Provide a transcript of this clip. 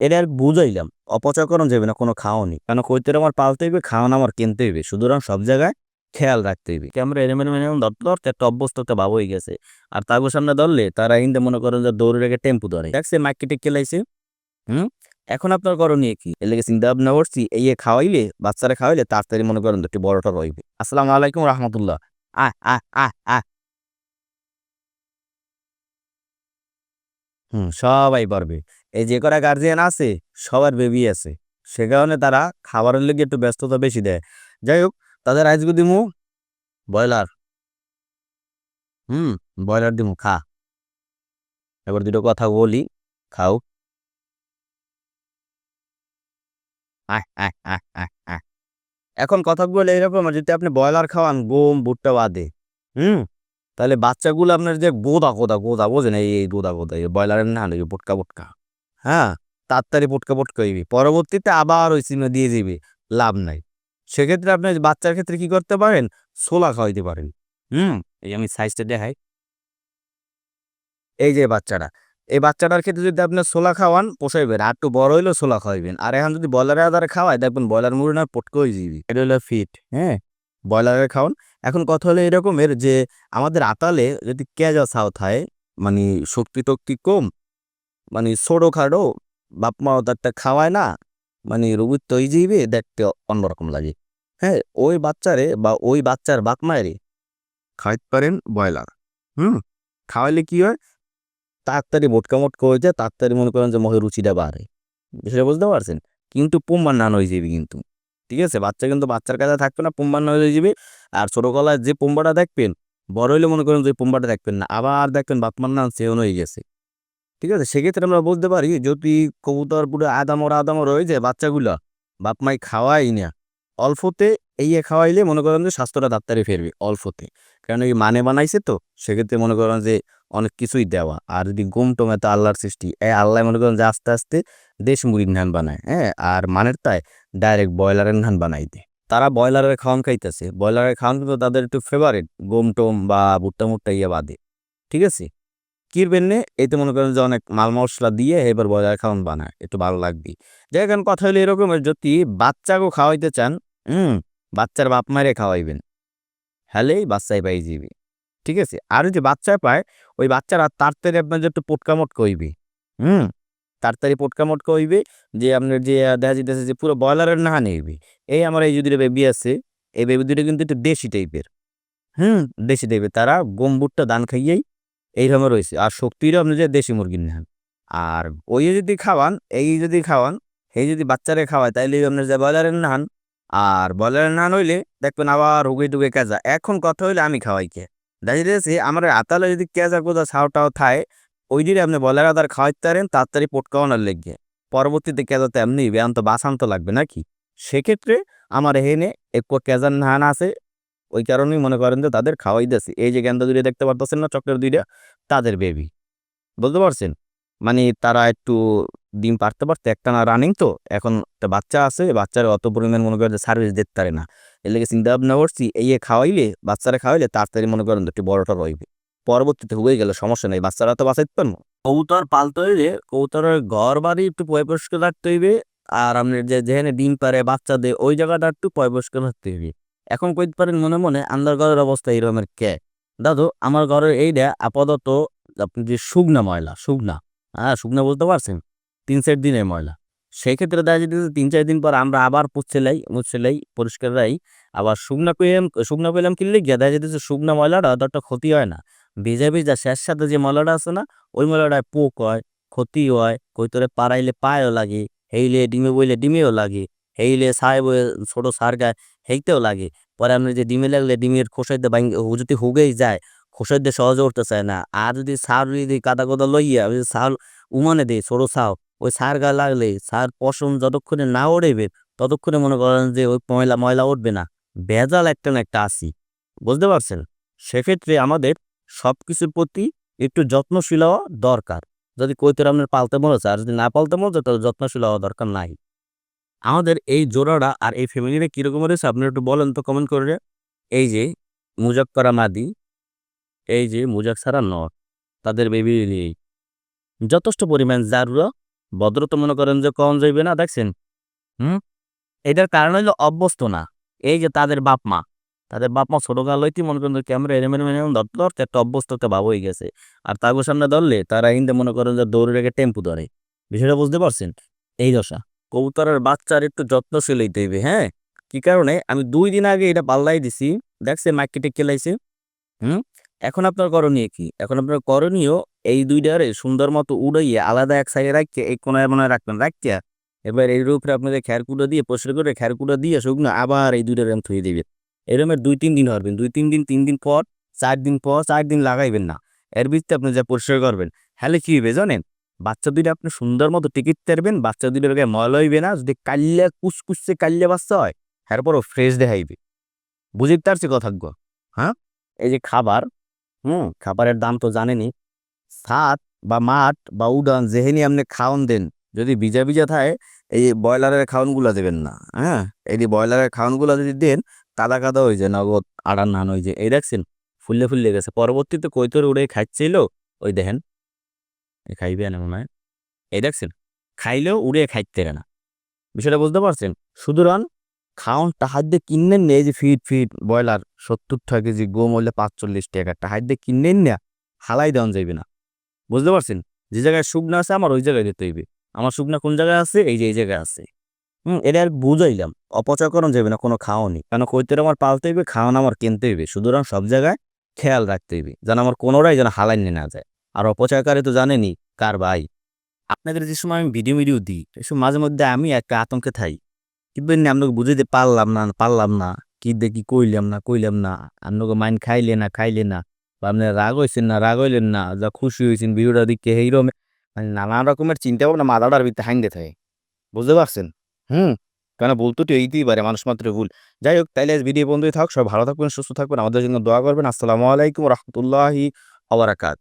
এটা আর বুঝাইলাম। অপচয় করানো যাবে না, কোনো খাওয়ানি কেন কইতে আমার পালতে হইবে, খাওয়ানো আমার কিনতে হইবে। সুতরাং সব জায়গায় খেয়াল রাখতে হইবে। ক্যামেরা এলিমেন্ট মানে ধরতে ধরতে একটা অভ্যস্ত একটা ভাব হয়ে গেছে। আর তাগো সামনে ধরলে তারা হিন্দে মনে করেন যে দৌড়ে রেখে টেম্পু ধরে। দেখছে মার্কেটে কেলাইছে হুম? এখন আপনার করণীয় কি? এর লেগে চিন্তা ভাবনা করছি, এই খাওয়াইলে, বাচ্চারা খাওয়াইলে তাড়াতাড়ি মনে করেন একটু বড়টা রইবে। আসসালামু আলাইকুম রহমতুল্লাহ। আহ আহ আহ আহ। হুম, সবাই পারবে। এই যে করা গার্জিয়ান আছে, সবার বেবি আছে। সে কারণে তারা খাবারের লেগে একটু ব্যস্ততা বেশি দেয়। যাই হোক, তাদের আজকে দিমু ব্রয়লার। হুম, ব্রয়লার দিমু, খা। এবার দুটো কথা বলি, খাও। এখন কথাগুলো এরকম, যদি আপনি ব্রয়লার খাওয়ান, গম, ভুট্টা বাদে। হুম? তাহলে বাচ্চাগুলো আপনার যে গোদা গোদা গোদা, বোঝেন এই এই গোদা গোদা, এই ব্রয়লারের না এই পটকা পটকা হ্যাঁ? তাড়াতাড়ি পটকা পটকা হইবি। পরবর্তীতে আবার ওই সিমে দিয়ে দিবি, লাভ নাই। সেক্ষেত্রে আপনি বাচ্চার ক্ষেত্রে কি করতে পারেন? ছোলা খাওয়াইতে পারেন। হুম? এই আমি সাইজটা দেখাই। এই যে বাচ্চাটা, এই বাচ্চাটার ক্ষেত্রে যদি আপনি ছোলা খাওয়ান, পোষাইবেন। আর একটু বড় হইলেও ছোলা খাওয়াইবেন। আর এখন যদি ব্রয়লারের আধারে খাওয়ায়, দেখবেন ব্রয়লার মুড়ি না পটকা হয়ে যাবি এটা হলো ফিট হ্যাঁ? ব্রয়লারের খাওয়ান এখন কথা হলো এরকমের যে, আমাদের আতালে যদি কেজা ছাও থাকে মানে শক্তি টক্তি কম মানে ছোটো খাটো বাপ তো একটা খাওয়ায় না মানে রুগীর তৈ যাইবে দেখতে অন্যরকম লাগে। হ্যাঁ ওই বাচ্চারে বা ওই বাচ্চার বাপ মায়েরে খাওয়াইতে পারেন ব্রয়লার। হুম, খাওয়াইলে কি হয়? তাড়াতাড়ি মোটকা মোটকা হয়ে যায়, তাড়াতাড়ি মনে করেন যে মহে রুচিটা বাড়ে। বিষয়টা বুঝতে পারছেন? কিন্তু পুম্বার নান হয়ে যাবে কিন্তু। ঠিক আছে? বাচ্চা কিন্তু বাচ্চার কাছে থাকবে না, পুম্বার নান হয়ে যাবে আর ছোটো গলায় যে পুম্বাটা দেখবেন, বড় হইলে মনে করেন যে পুম্বাটা দেখবেন না। আবার দেখবেন বাপমার নাম সেও হয়ে গেছে। ঠিক আছে? সেক্ষেত্রে আমরা বলতে পারি, যদি কবুতর পুরো আদামর আদামর হয়ে যায় বাচ্চাগুলা, বাপ মাই খাওয়াই না। অল্পতে এই খাওয়াইলে মনে করেন যে স্বাস্থ্যটা ডাক্তারে ফেরবে, অল্পতে। কারণ এই মানে বানাইছে তো? সেক্ষেত্রে মনে করেন যে অনেক কিছুই দেওয়া। আর যদি গম টমে তো আল্লাহর সৃষ্টি, এই আল্লাহ মনে করেন যে আস্তে আস্তে দেশ মুড়ির ধান বানায় হ্যাঁ? আর মানের তাই ডাইরেক্ট ব্রয়লারের ধান বানাই দেয়। তারা ব্রয়লারের খাওয়ান খাইতেছে। ব্রয়লারের খাওয়ান কিন্তু তাদের একটু ফেভারিট গম টম বা ভুট্টা মুট্টা ইয়ে বাদে। ঠিক আছে? কিরবেন নে এতে মনে করেন যে অনেক মাল মশলা দিয়ে এবার ব্রয়লার খাওয়ান বানায়। একটু ভালো লাগবে। যাই এখন কথা হলো এরকমের যদি বাচ্চাকে খাওয়াইতে চান, হুম? বাচ্চার বাপ মায়েরে খাওয়াইবেন। হ্যালেই বাচ্চাই পাই যাবে ঠিক আছে? আর যদি বাচ্চায় পায় ওই বাচ্চারা তাড়াতাড়ি আপনার যে একটু পোটকা মোটকা হইবে হুম? তাড়াতাড়ি পোটকা মোটকা হইবে যে আপনার যে দেখা যেতেছে যে পুরো ব্রয়লারের না নেইবে এই আমার এই যদি বেবি আছে, এই বেবি দুটো কিন্তু একটু দেশি টাইপের, হুম? দেশি টাইপের। তারা গম ভুট্টা দান খাইয়েই এইরকম রয়েছে। আর শক্তিরও আপনি যে দেশি মুরগির নেন আর ওই যদি খাওয়ান, এই যদি খাওয়ান, এই যদি বাচ্চারে খাওয়ায়, তাইলে আপনার যে ব্রয়লারের নান আর ব্রয়লারের নান হইলে দেখবেন আবার হুগে টুগে কেজা। এখন কথা হইলে আমি খাওয়াই কে? দেখা আমার আতালে যদি কেজা কোজা ছাওটাও থায়, ওই দিনে আপনি বলার আদার খাওয়াইতে পারেন তাড়াতাড়ি পটকাওয়ানোর লেগে। পরবর্তীতে কেজা এমনি ব্যায়াম তো বাসান তো লাগবে নাকি? সেক্ষেত্রে আমার এখানে একটু কেজার নান আছে, ওই কারণেই মনে করেন যে তাদের খাওয়াই দিয়েছে এই যে গেন্দা দুইটা দেখতে পারতেছেন না, চক্রের দুইটা, তাদের বেবি। বুঝতে পারছেন? মানে তারা একটু ডিম পারতে পারতে একটা না রানিং তো, এখন একটা বাচ্চা আছে বাচ্চার অত পরিমাণ মনে করেন সার্ভিস দিতে পারে না। এর লেগে চিন্তা ভাবনা করছি, এই খাওয়াইলে, বাচ্চারা খাওয়াইলে তাড়াতাড়ি মনে করেন একটু বড়টা রইবে পরবর্তীতে হয়ে গেলে, সমস্যা নেই, বাচ্চারা তো বাঁচাইতে পারব। কবুতর পালতে হইলে কবুতরের ঘর বাড়ি একটু পরিষ্কার রাখতে হইবে, আর আপনার যে যেখানে ডিম পারে বাচ্চা দেয়, ওই জায়গাটা একটু পরিষ্কার রাখতে হইবে। এখন কইতে পারেন মনে মনে আন্দার ঘরের অবস্থা এরকমের কে? দাদু, আমার ঘরের এইটা আপাতত আপনি যে শুকনা ময়লা, শুকনা হ্যাঁ শুকনা বলতে পারছেন? তিন চার দিনের ময়লা। সেই ক্ষেত্রে দেখা যেতেছে তিন চার দিন পর আমরা আবার পুচ্ছে লাই মুচ্ছে লাই, পরিষ্কার রাই আবার শুকনা পেলাম শুকনা পেলাম কিনলে গিয়ে দেখা যেতেছে শুকনা ময়লাটা অতটা ক্ষতি হয় না। ভেজা ভেজা শেষ সাথে যে ময়লাটা আছে না, ওই ময়লাটায় পোক হয়, ক্ষতি হয় কৈতরে পাড়াইলে পায়েও লাগে, হেইলে ডিমে বইলে ডিমেও লাগে, হেইলে সায় বয়ে ছোট সার গায়ে হেইতেও লাগে। পরে আপনি যে ডিমে লাগলে ডিমের খোসাইতে বাইং যদি হুগেই যায় খোসাইতে সহজে উঠতে চায় না। আর যদি সার যদি কাদা কোদা লইয়া ওই সার উমানে দেয়, ছোট সাও ওই সার গা লাগলে সার পশম যতক্ষণে না ওড়েবে, ততক্ষণে মনে করেন যে ওই ময়লা ময়লা উঠবে না। ভেজাল একটা না একটা আসি বুঝতে পারছেন? সেক্ষেত্রে আমাদের সব কিছুর প্রতি একটু যত্নশীল হওয়া দরকার। যদি কৈতর আপনার পালতে মনে আর যদি না পালতে মনে তাহলে যত্নশীল হওয়া দরকার নাই। আমাদের এই জোড়াটা আর এই ফ্যামিলিটা কীরকম রয়েছে আপনি একটু বলেন তো কমেন্ট করে। এই যে মুজাক করা মাদি এই যে মুজাক ছাড়া নর, তাদের বেবি নেই। যথেষ্ট পরিমাণ জারুরা ভদ্র তো মনে করেন যে কম যাইবে না, দেখছেন? হুম? এটার কারণ হইল অভ্যস্ত না। এই যে তাদের বাপ মা, তাদের বাপ মা ছোটকাল হইতে মনে করেন ক্যামেরা এরম এরম এরম ধরতে ধরতে একটা অভ্যস্ততে ভাব হয়ে গেছে। আর তাগো সামনে ধরলে তারা হিন্দে মনে করেন যে দৌড়ে রেখে টেম্পু ধরে। বিষয়টা বুঝতে পারছেন? এই দশা। কবুতরের বাচ্চার একটু যত্নশীল হইতে হইবে হ্যাঁ? কি কারণে? আমি দুই দিন আগে এটা পাল্লাই দিছি। দেখছে মার্কেটে কেলাইছে হুম? এখন আপনার করণীয় কি? এখন আপনার করণীয় এই দুইটারে সুন্দর মতো উড়াইয়ে আলাদা এক সাইডে রাখিয়ে, এই কোনায় মনে রাখবেন, রাখিয়া এবার এর উপরে আপনাদের খ্যারকুটো দিয়ে পরিষ্কার করে খ্যারকুটো দিয়ে শুকনো আবার এই দুইটা র্যাম থুয়ে দিবেন। এরমের দুই তিন দিন হবেন দুই তিন দিন তিন দিন পর, চার দিন পর, চার দিন লাগাইবেন না। এর ভিত্তিতে আপনি যা পরিষ্কার করবেন হ্যালে কি হবে জানেন? বাচ্চা দুইটা আপনি সুন্দর মতো টিকিট তেরবেন, বাচ্চা দুইটার গায়ে ময়লা হইবে না, যদি কাল্লা কুচকুচে কাল্লা বাচ্চা হয় এরপরও ফ্রেশ দেখাইবে। বুঝতে পারছি কথা হ্যাঁ? এই যে খাবার হুম, খাবারের দাম তো জানেনি সাত বা মাঠ বা উডান যেহেনি আপনি খাওয়ান দেন, যদি ভিজা ভিজা থাকে, এই ব্রয়লারের খাওয়ানগুলো দেবেন না হ্যাঁ? এই যে ব্রয়লারের খাওয়ানগুলো যদি দেন, কাদা কাদা হয়ে যায়, নগদ আড়ার নান হয়ে যায়। এই দেখছেন? ফুললে ফুললে গেছে। পরবর্তীতে কৈতর উড়ে খাইছিল, ওই দেখেন। এ খাইবে না মনে হয়। এই দেখছেন? খাইলেও উড়ে খাইতে না। বিষয়টা বুঝতে পারছেন? সুতরাং খাওন দিয়ে কিনেন না এই যে ফিট ফিট ব্রয়লার সত্তর টাকা কেজি গম হইলে পাঁচচল্লিশ টাকা টাহার দিয়ে কিনেন না হালাই দেওয়া যাইবে না। বুঝতে পারছেন? যে জায়গায় শুকনা আছে আমার ওই জায়গায় দিতে হইবে। আমার শুকনা কোন জায়গায় আছে? এই যে, এই জায়গায় আছে। হুম, এটা আর বুঝাইলাম। অপচয় করানো যাবে না, কোনো খাওয়ানি কেন কৈতের আমার পালতে হইবে, খাওয়ান আমার কিনতে হইবে। সুতরাং সব জায়গায় খেয়াল রাখতে হইবে, যেন আমার কোনোটাই যেন হালাই নিয়ে না যায়। আর অপচয়কারী তো জানেনি কার ভাই। আপনাদের যে সময় আমি ভিডিও ভিডিও দিই সময় মাঝে মধ্যে আমি একটা আতঙ্কে থাই। কিন্তু এমনি আপনাকে বুঝাইতে পারলাম না পারলাম না। কি দেখি কইলাম না কইলাম না। আপনাকে মাইন্ড খাইলে না খাইলে না। বা আপনি রাগ হয়েছেন না, রাগ হইলেন না, যা খুশি হয়েছেন ভিডিওটা দিকে এইরকম মানে নানান রকমের চিন্তা ভাবনা মাথাটার ভিতরে হাইন্দে থাকে। বুঝতে পারছেন? হুম? কেন বলতো তো এইতেই পারে, মানুষ মাত্র ভুল। যাই হোক, তাইলে ভিডিও বন্ধুই থাক। সব ভালো থাকবেন, সুস্থ থাকবেন, আমাদের জন্য দোয়া করবেন। আসসালামু আলাইকুম রহমতুল্লাহি আবরাকাত